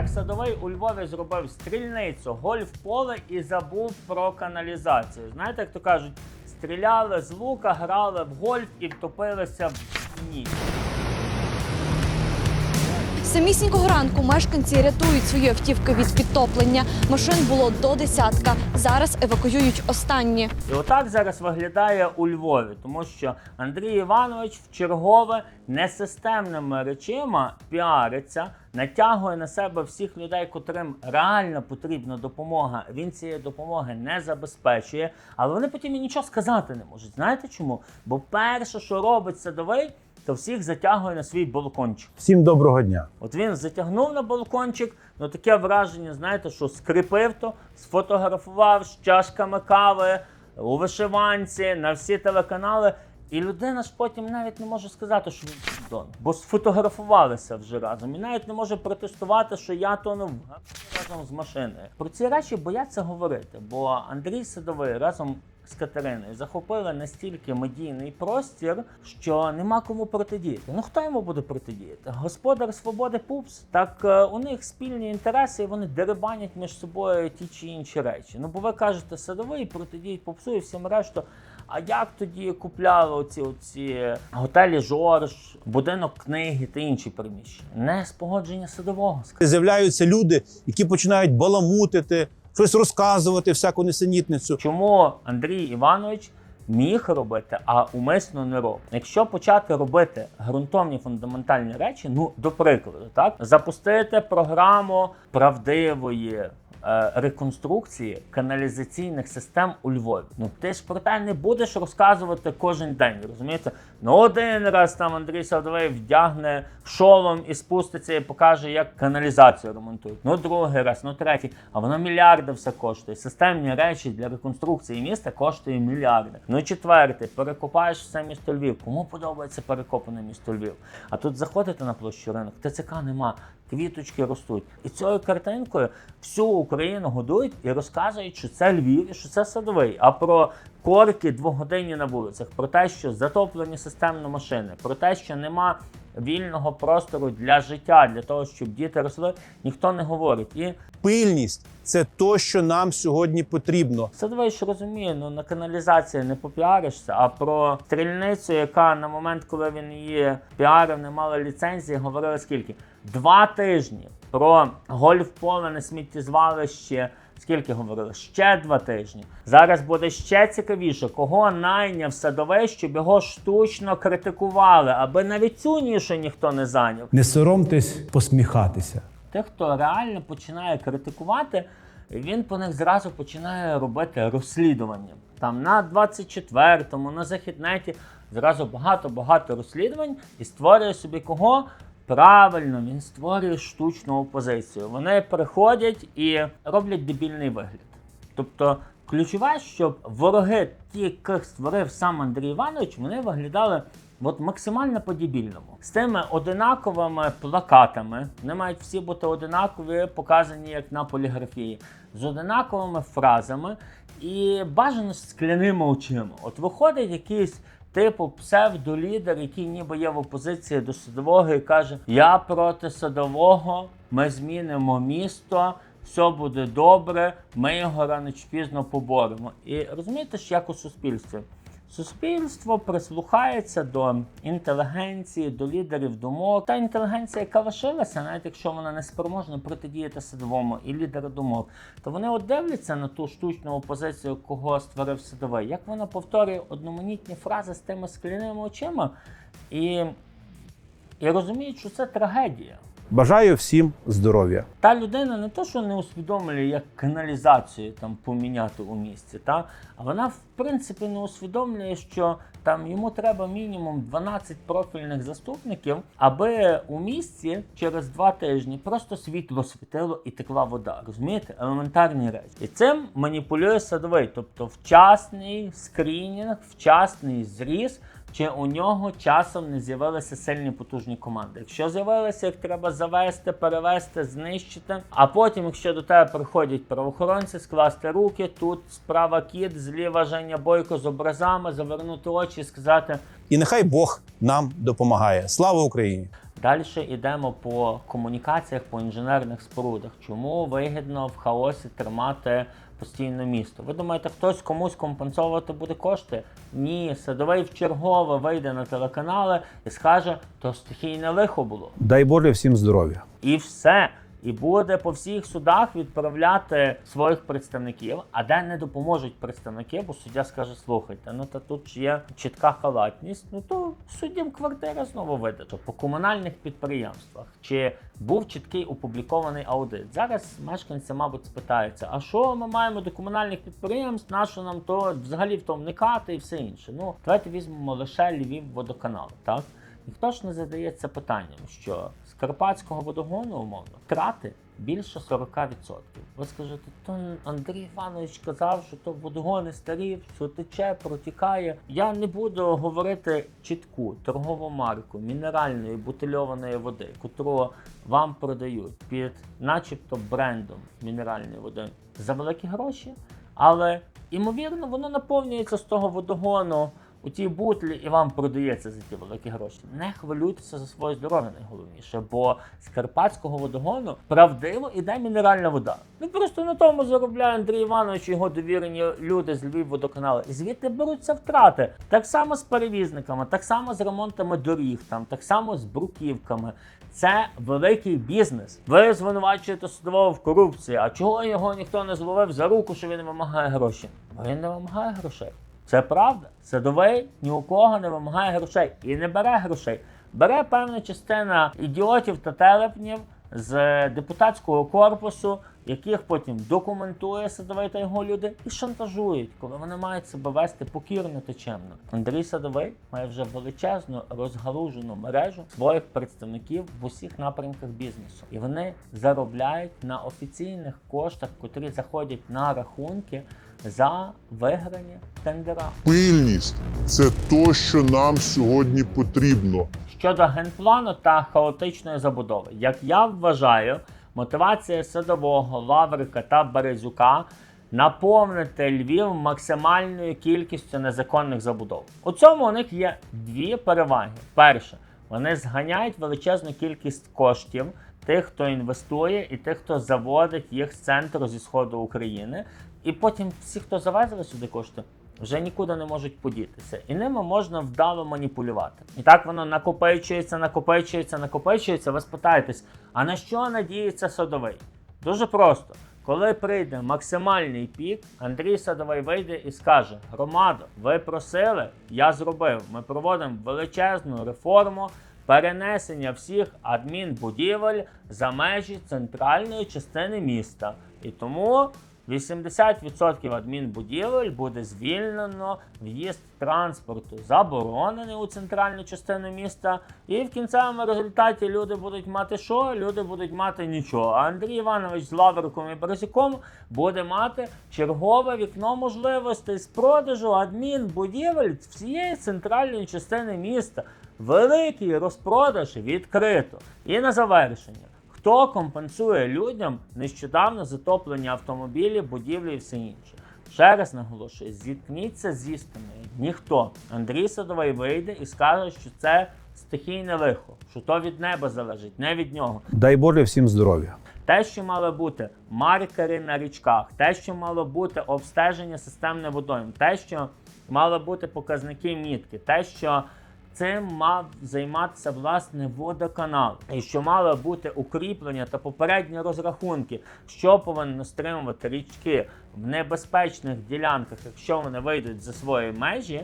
Як садовий у Львові зробив стрільницю, гольф-поле і забув про каналізацію. Знаєте, як то кажуть, стріляли з лука, грали в гольф і втопилися в дні. Самісінького ранку мешканці рятують свої автівки від підтоплення. Машин було до десятка. Зараз евакуюють останні. І отак зараз виглядає у Львові, тому що Андрій Іванович в чергове несистемними речима піариться, натягує на себе всіх людей, котрим реально потрібна допомога. Він цієї допомоги не забезпечує, але вони потім і нічого сказати не можуть. Знаєте чому? Бо перше, що робить садовий, то всіх затягує на свій балкончик. Всім доброго дня. От він затягнув на балкончик, ну таке враження, знаєте, що скріпив то, сфотографував з чашками кави у вишиванці на всі телеканали. І людина ж потім навіть не може сказати, що він піддон, бо сфотографувалися вже разом. І навіть не може протестувати, що я тонув разом з машиною. Про ці речі бояться говорити, бо Андрій Садовий разом з Катериною захопили настільки медійний простір, що нема кому протидіяти. Ну хто йому буде протидіяти? Господар свободи пупс. Так е, у них спільні інтереси, і вони дерибанять між собою ті чи інші речі. Ну бо ви кажете, садовий протидіють попсу і всім решту. А як тоді купляли оці, оці готелі Жорж, будинок книги та інші приміщення? Не з погодження садового. З'являються люди, які починають баламутити, щось розказувати, всяку несенітницю. Чому Андрій Іванович міг робити, а умисно не робить? Якщо почати робити ґрунтовні фундаментальні речі, ну до прикладу, так запустити програму правдивої. Е, Реконструкції каналізаційних систем у Львові. Ну ти ж про те не будеш розказувати кожен день. Розумієте? Ну один раз там Андрій Садовий вдягне шолом і спуститься і покаже, як каналізацію ремонтують. Ну другий раз, ну третій. А воно мільярди все коштує. Системні речі для реконструкції міста коштує мільярди. Ну четвертий, перекопаєш все місто Львів. Кому подобається перекопане місто Львів? А тут заходите на площу ринок, ТЦК нема. Квіточки ростуть. І цією картинкою всю Україну годують і розказують, що це Львів і що це садовий. А про корки двогодинні на вулицях, про те, що затоплені системно машини, про те, що нема вільного простору для життя, для того, щоб діти росли, ніхто не говорить. І Пильність це то, що нам сьогодні потрібно. Садовий ж розуміє, ну на каналізації не попіаришся, а про стрільницю, яка на момент, коли він її піарив, не мала ліцензії, говорили скільки? Два тижні. Про гольф-поле на сміттєзвалище. Скільки говорили? Ще два тижні. Зараз буде ще цікавіше, кого найняв садовий, щоб його штучно критикували, аби навіть цю нішу ніхто не зайняв. Не соромтесь посміхатися. Тих, хто реально починає критикувати, він по них зразу починає робити розслідування. Там на 24-му, на західнеті зразу багато-багато розслідувань і створює собі кого. Правильно, він створює штучну опозицію. Вони приходять і роблять дебільний вигляд. Тобто, ключове, щоб вороги, ті, яких створив сам Андрій Іванович, вони виглядали от максимально по-дебільному. З тими одинаковими плакатами, вони мають всі бути одинакові, показані як на поліграфії, з одинаковими фразами і бажано скляними очима. От виходить якийсь. Типу псевдолідер, який ніби є в опозиції до садового і каже: Я проти садового, ми змінимо місто, все буде добре, ми його рано чи пізно поборемо. І розумієте що як у суспільстві? Суспільство прислухається до інтелігенції, до лідерів думок. Та інтелігенція, яка лишилася, навіть якщо вона не спроможна протидіяти садовому і лідеру думок, то вони от дивляться на ту штучну опозицію, кого створив садовий, як вона повторює одноманітні фрази з тими скляними очима, і, і розуміють, що це трагедія. Бажаю всім здоров'я. Та людина не то, що не усвідомлює, як каналізацію там поміняти у місті, та а вона в принципі не усвідомлює, що там йому треба мінімум 12 профільних заступників, аби у місті через два тижні просто світло світило і текла вода. Розумієте? Елементарні речі. І цим маніпулює садовий, тобто вчасний скрінінг, вчасний зріз. Чи у нього часом не з'явилися сильні потужні команди? Якщо з'явилися, їх треба завести, перевести, знищити. А потім, якщо до тебе приходять правоохоронці, скласти руки, тут справа кіт, зліва Женя Бойко з образами, завернути очі і сказати: І нехай Бог нам допомагає. Слава Україні! Далі йдемо по комунікаціях, по інженерних спорудах. Чому вигідно в хаосі тримати постійно місто? Ви думаєте, хтось комусь компенсовувати буде кошти? Ні, садовий вчергове вийде на телеканали і скаже, то стихійне лихо було. Дай Боже всім здоров'я. І все. І буде по всіх судах відправляти своїх представників, а де не допоможуть представники, бо суддя скаже: слухайте, ну та тут є чітка халатність, ну то суддям квартира знову видати. По комунальних підприємствах чи був чіткий опублікований аудит? Зараз мешканці, мабуть, спитаються: а що ми маємо до комунальних підприємств? На що нам то взагалі в то вникати і все інше? Ну давайте візьмемо лише Львів водоканал, так? Ніхто ж не задається питанням, що з Карпатського водогону, умовно, втрати більше 40%. Ви скажете, то Андрій Іванович казав, що то водогони старі, що тече, протікає. Я не буду говорити чітку торгову марку мінеральної бутильованої води, котру вам продають під, начебто, брендом мінеральної води за великі гроші, але ймовірно воно наповнюється з того водогону у тій бутлі і вам продається за ті великі гроші. Не хвилюйтеся за своє здоров'я найголовніше, бо з карпатського водогону правдиво іде мінеральна вода. Ну просто на тому заробляє Андрій Іванович і його довірені люди з Львів водоканалу. І звідти беруться втрати. Так само з перевізниками, так само з ремонтами доріг, там так само з бруківками. Це великий бізнес. Ви звинувачуєте судового в корупції. А чого його ніхто не зловив за руку, що він вимагає гроші? Бо він не вимагає грошей. Це правда. Садовий ні у кого не вимагає грошей і не бере грошей. Бере певна частина ідіотів та телепнів з депутатського корпусу, яких потім документує садовий та його люди, і шантажують, коли вони мають себе вести покірно та чемно. Андрій Садовий має вже величезну розгалужену мережу своїх представників в усіх напрямках бізнесу, і вони заробляють на офіційних коштах, котрі заходять на рахунки за виграні тендера. Пильність це то, що нам сьогодні потрібно. Щодо генплану та хаотичної забудови, як я вважаю, мотивація садового, лаврика та березюка наповнити Львів максимальною кількістю незаконних забудов. У цьому у них є дві переваги. Перше, вони зганяють величезну кількість коштів тих, хто інвестує, і тих, хто заводить їх з центру зі сходу України. І потім всі, хто завезли сюди кошти, вже нікуди не можуть подітися. І ними можна вдало маніпулювати. І так воно накопичується, накопичується, накопичується. Ви спитаєтесь, а на що надіється садовий? Дуже просто. Коли прийде максимальний пік, Андрій Садовий вийде і скаже: Громадо, ви просили, я зробив. Ми проводимо величезну реформу перенесення всіх адмінбудівель за межі центральної частини міста. І тому 80% адмінбудівель буде звільнено, в'їзд транспорту заборонений у центральну частину міста. І в кінцевому результаті люди будуть мати що? Люди будуть мати нічого. А Андрій Іванович з Лавриком і Березюком буде мати чергове вікно можливостей з продажу адмінбудівель всієї центральної частини міста. Великий розпродаж відкрито. І на завершення. Хто компенсує людям нещодавно затоплення автомобілів, будівлі і все інше? Ще раз наголошую, зіткніться з істиною. Ніхто. Андрій Садовий вийде і скаже, що це стихійне лихо, що то від неба залежить, не від нього. Дай Боже всім здоров'я. Те, що мало бути маркери на річках, те, що мало бути обстеження системне водойм, те, що мало бути показники мітки, те, що цим мав займатися власне водоканал, і що мало бути укріплення та попередні розрахунки, що повинно стримувати річки в небезпечних ділянках, якщо вони вийдуть за свої межі,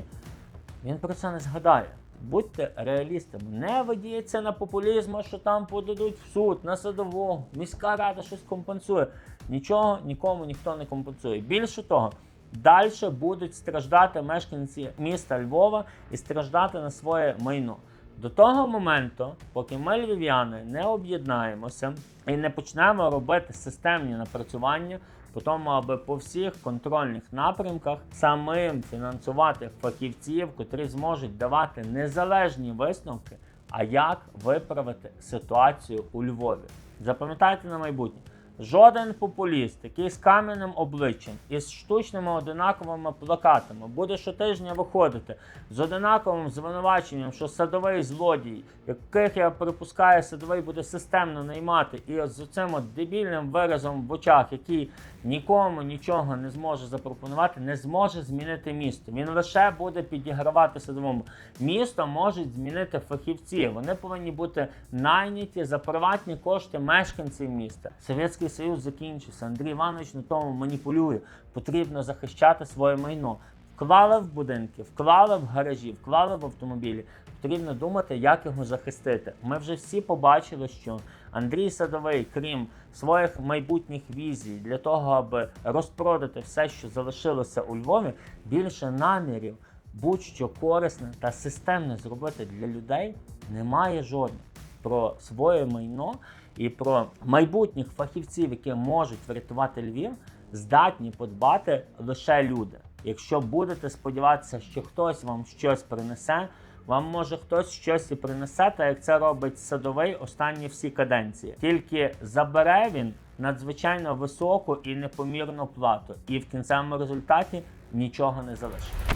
він про це не згадає. Будьте реалістами, не ведіться на популізм, що там подадуть в суд, на садову, міська рада щось компенсує. Нічого нікому ніхто не компенсує. Більше того, далі будуть страждати мешканці міста Львова і страждати на своє майно. До того моменту, поки ми, львів'яни, не об'єднаємося і не почнемо робити системні напрацювання, по тому, аби по всіх контрольних напрямках самим фінансувати фахівців, котрі зможуть давати незалежні висновки, а як виправити ситуацію у Львові. Запам'ятайте на майбутнє, Жоден популіст, який з кам'яним обличчям і з штучними одинаковими плакатами буде щотижня виходити з одинаковим звинуваченням, що садовий злодій, яких я припускаю, садовий буде системно наймати, і з цим дебільним виразом в очах, який нікому нічого не зможе запропонувати, не зможе змінити місто. Він лише буде підігравати садовому. Місто можуть змінити фахівці. Вони повинні бути найняті за приватні кошти мешканців міста. Совєтський Союз закінчився. Андрій Іванович на тому маніпулює. Потрібно захищати своє майно. Вклали в будинки, вклали в гаражі, вклали в автомобілі. Потрібно думати, як його захистити. Ми вже всі побачили, що Андрій Садовий, крім своїх майбутніх візій, для того, аби розпродати все, що залишилося у Львові, більше намірів будь-що корисне та системне зробити для людей немає жодних. Про своє майно і про майбутніх фахівців, які можуть врятувати Львів, здатні подбати лише люди. Якщо будете сподіватися, що хтось вам щось принесе, вам може хтось щось і принесе, та як це робить садовий останні всі каденції. Тільки забере він надзвичайно високу і непомірну плату, і в кінцевому результаті нічого не залишить.